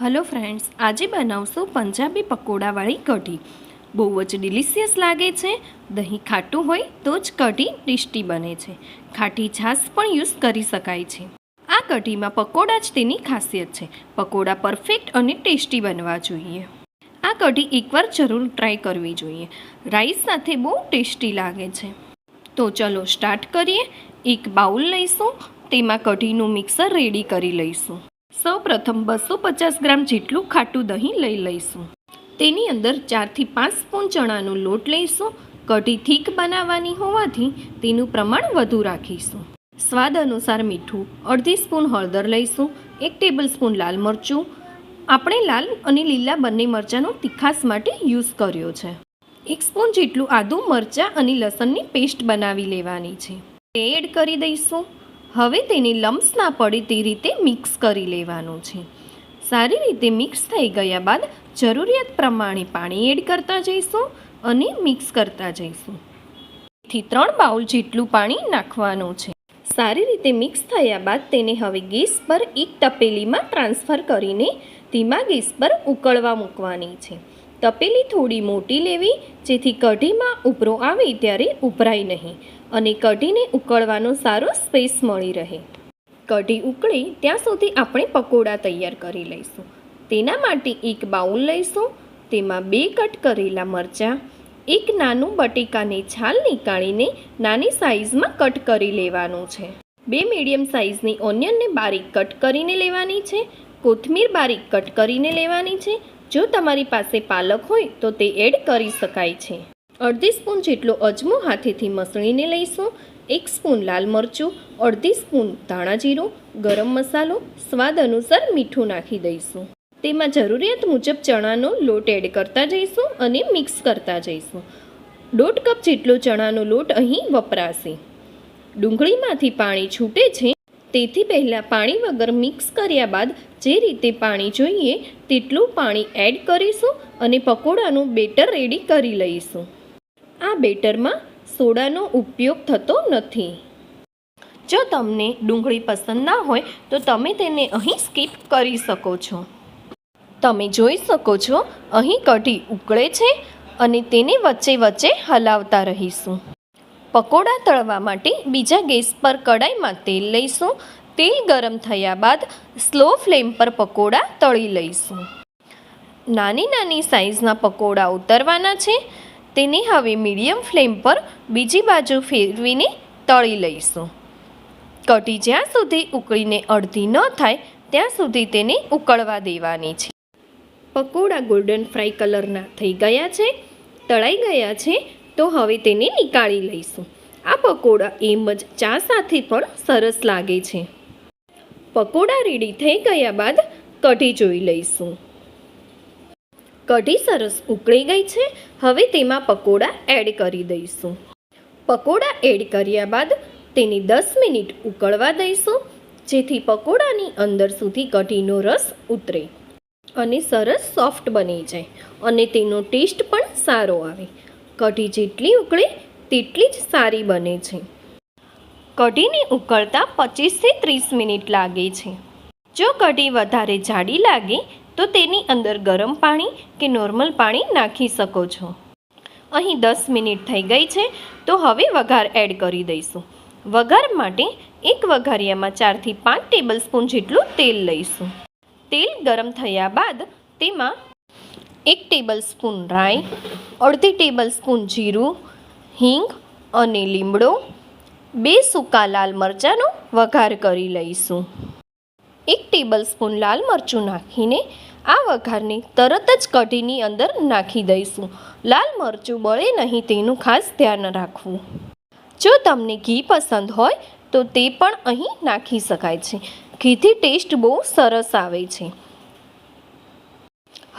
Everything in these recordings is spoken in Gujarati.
હલો ફ્રેન્ડ્સ આજે બનાવશું પંજાબી પકોડાવાળી કઢી. બહુ જ ડિલિશિયસ લાગે છે. દહીં ખાટું હોય તો જ કઢી ટેસ્ટી બને છે. ખાટી છાશ પણ યુઝ કરી શકાય છે. આ કઢીમાં પકોડા જ તેની ખાસિયત છે. પકોડા પરફેક્ટ અને ટેસ્ટી બનવા જોઈએ. આ કઢી એકવાર જરૂર ટ્રાય કરવી જોઈએ. રાઈસ સાથે બહુ ટેસ્ટી લાગે છે. તો ચલો સ્ટાર્ટ કરીએ. એક બાઉલ લઈશું. તેમાં કઢીનું મિક્સર રેડી કરી લઈશું. સૌ પ્રથમ બસો પચાસ ગ્રામ જેટલું ખાટું દહીં લઈ લઈશું. તેની અંદર ચારથી પાંચ સ્પૂન ચણાનો લોટ લઈશું. કઢી થીક બનાવવાની હોવાથી તેનું પ્રમાણ વધુ રાખીશું. સ્વાદ અનુસાર મીઠું અડધી સ્પૂન હળદર લઈશું, એક ટેબલ સ્પૂન લાલ મરચું. આપણે લાલ અને લીલા બંને મરચાંનો તીખાસ માટે યુઝ કર્યો છે. એક સ્પૂન જેટલું આદું મરચાં અને લસણની પેસ્ટ બનાવી લેવાની છે. તે એડ કરી દઈશું. હવે તેને લમ્સ ના પડે તે રીતે મિક્સ કરી લેવાનું છે. સારી રીતે મિક્સ થઈ ગયા બાદ જરૂરિયાત પ્રમાણે પાણી એડ કરતા જઈશું અને મિક્સ કરતા જઈશું. થી ત્રણ બાઉલ જેટલું પાણી નાખવાનું છે. સારી રીતે મિક્સ થયા બાદ તેને હવે ગેસ પર એક તપેલીમાં ટ્રાન્સફર કરીને ધીમા ગેસ પર ઉકળવા મૂકવાની છે. તપેલી થોડી મોટી લેવી, જેથી કઢીમાં ઉભરો આવે ત્યારે ઉભરાય નહીં અને કઢીને ઉકળવાનો સારો સ્પેસ મળી રહે. કઢી ઉકળે ત્યાં સુધી આપણે પકોડા તૈયાર કરી લઈશું. તેના માટે એક બાઉલ લઈશું, તેમાં બે કટ કરેલા મરચાં, એક નાનું બટેકાની છાલ નીકાળીને નાની સાઇઝમાં કટ કરી લેવાનું છે. બે મીડિયમ સાઇઝની ઓનિયનને બારીક કટ કરીને લેવાની છે, કોથમીર બારીક કટ કરીને લેવાની છે જો તમારી પાસે પાલક હોય તો તે એડ કરી શકાય છે. અડધી સ્પૂન જેટલો અજમો હાથેથી મસળીને લઈશું. એક સ્પૂન લાલ મરચું, અડધી સ્પૂન ધાણા જીરું, ગરમ મસાલો, સ્વાદ અનુસાર મીઠું નાખી દઈશું. તેમાં જરૂરિયાત મુજબ ચણાનો લોટ એડ કરતા જઈશું અને મિક્સ કરતા જઈશું. દોઢ કપ જેટલો ચણાનો લોટ અહીં વપરાશે. ડુંગળીમાંથી પાણી છૂટે છે. તેથી પહેલાં પાણી વગર મિક્સ કર્યા બાદ જે રીતે પાણી જોઈએ તેટલું પાણી એડ કરીશું અને પકોડાનું બેટર રેડી કરી લઈશું. આ બેટરમાં સોડાનો ઉપયોગ થતો નથી. જો તમને ડુંગળી પસંદ ના હોય તો તમે તેને અહીં સ્કીપ કરી શકો છો. તમે જોઈ શકો છો અહીં કઢી ઉકળે છે અને તેને વચ્ચે વચ્ચે હલાવતા રહીશું. પકોડા તળવા માટે બીજા ગેસ પર કડાઈમાં તેલ લઈશું. તેલ ગરમ થયા બાદ સ્લો ફ્લેમ પર પકોડા તળી લઈશું. નાની નાની સાઈઝના પકોડા ઉતરવાના છે. તેને હવે મીડિયમ ફ્લેમ પર બીજી બાજુ ફેરવીને તળી લઈશું. કઢી જ્યાં સુધી ઉકળીને અડધી ન થાય, ત્યાં સુધી તેને ઉકળવા દેવાની છે. પકોડા ગોલ્ડન ફ્રાય કલરના થઈ ગયા છે. તળાઈ ગયા છે. તો હવે તેને નીકાળી લઈશું. આ પકોડા એમ જ ચા સાથે પણ સરસ લાગે છે. પકોડા રેડી થઈ ગયા બાદ કઢી જોઈ લઈશું. કઢી સરસ ઉકળી ગઈ છે. હવે તેમાં પકોડા એડ કરી દઈશું. પકોડા એડ કર્યા બાદ તેને દસ મિનિટ ઉકળવા દઈશું, જેથી પકોડાની અંદર સુધી કઢીનો રસ ઉતરે અને સરસ સોફ્ટ બની જાય અને તેનો ટેસ્ટ પણ સારો આવે. કઢી જેટલી ઉકળે, તેટલી જ સારી બને છે. કઢીને ઉકળતા પચીસથી ત્રીસ મિનિટ લાગે છે. જો કઢી વધારે જાડી લાગે, તો તેની અંદર ગરમ પાણી કે નોર્મલ પાણી નાખી શકો છો. અહીં દસ મિનિટ થઈ ગઈ છે, તો હવે વઘાર એડ કરી દઈશું. વઘાર માટે એક વઘારિયામાં ચારથી પાંચ ટેબલ સ્પૂન જેટલું તેલ લઈશું. તેલ ગરમ થયા બાદ તેમાં એક ટેબલ સ્પૂન રાઈ, અડધી ટેબલ સ્પૂન જીરું, હિંગ અને લીમડો, બે સૂકા લાલ મરચાંનો વઘાર કરી લઈશું. એક ટેબલ સ્પૂન લાલ મરચું નાખીને આ વઘારને તરત જ કઢીની અંદર નાખી દઈશું. લાલ મરચું બળે નહીં તેનું ખાસ ધ્યાન રાખવું. જો તમને ઘી પસંદ હોય તો તે પણ અહીં નાખી શકાય છે. ઘીથી ટેસ્ટ બહુ સરસ આવે છે.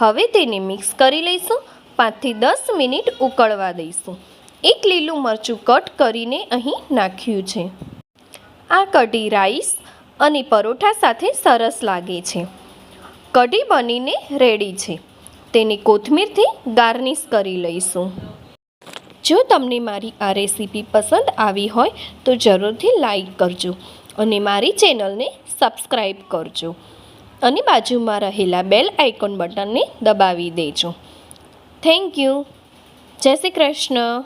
હવે તેને મિક્સ કરી લઈશું, પાંચથી દસ મિનિટ ઉકળવા દઈશું. એક લીલું મરચું કટ કરીને અહીં નાખ્યું છે. આ કઢી રાઈસ અને પરોઠા સાથે સરસ લાગે છે. કઢી બનીને રેડી છે. તેને કોથમીરથી ગાર્નિશ કરી લઈશું. જો તમને મારી આ રેસીપી પસંદ આવી હોય તો જરૂરથી લાઈક કરજો અને મારી ચેનલને સબસ્ક્રાઈબ કરજો. અને બાજુમાં રહેલા બેલ આઇકોન બટનને દબાવી દેજો. Thank you. જય શ્રી કૃષ્ણ.